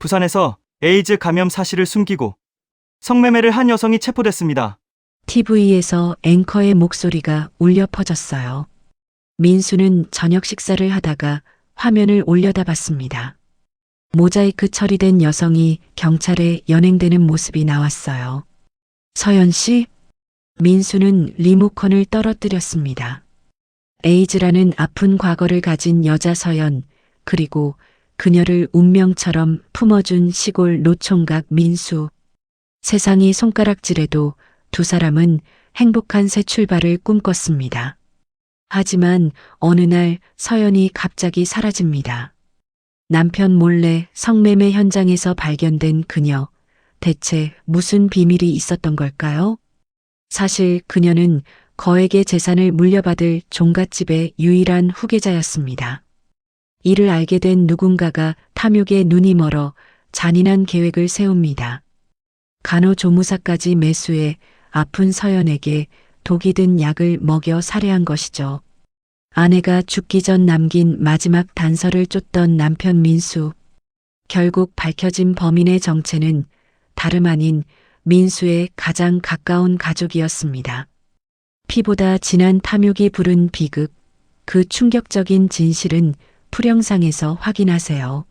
부산에서 에이즈 감염 사실을 숨기고 성매매를 한 여성이 체포됐습니다. TV에서 앵커의 목소리가 울려 퍼졌어요. 민수는 저녁 식사를 하다가 화면을 올려다 봤습니다. 모자이크 처리된 여성이 경찰에 연행되는 모습이 나왔어요. 서연 씨? 민수는 리모컨을 떨어뜨렸습니다. 에이즈라는 아픈 과거를 가진 여자 서연, 그리고 그녀를 운명처럼 품어준 시골 노총각 민수. 세상이 손가락질해도 두 사람은 행복한 새 출발을 꿈꿨습니다. 하지만 어느 날 서연이 갑자기 사라집니다. 남편 몰래 성매매 현장에서 발견된 그녀. 대체 무슨 비밀이 있었던 걸까요? 사실 그녀는 거액의 재산을 물려받을 종갓집의 유일한 후계자였습니다. 이를 알게 된 누군가가 탐욕에 눈이 멀어 잔인한 계획을 세웁니다. 간호조무사까지 매수해 아픈 서연에게 독이 든 약을 먹여 살해한 것이죠. 아내가 죽기 전 남긴 마지막 단서를 쫓던 남편 민수. 결국 밝혀진 범인의 정체는 다름 아닌 민수의 가장 가까운 가족이었습니다. 피보다 진한 탐욕이 부른 비극, 그 충격적인 진실은 풀영상에서 확인하세요.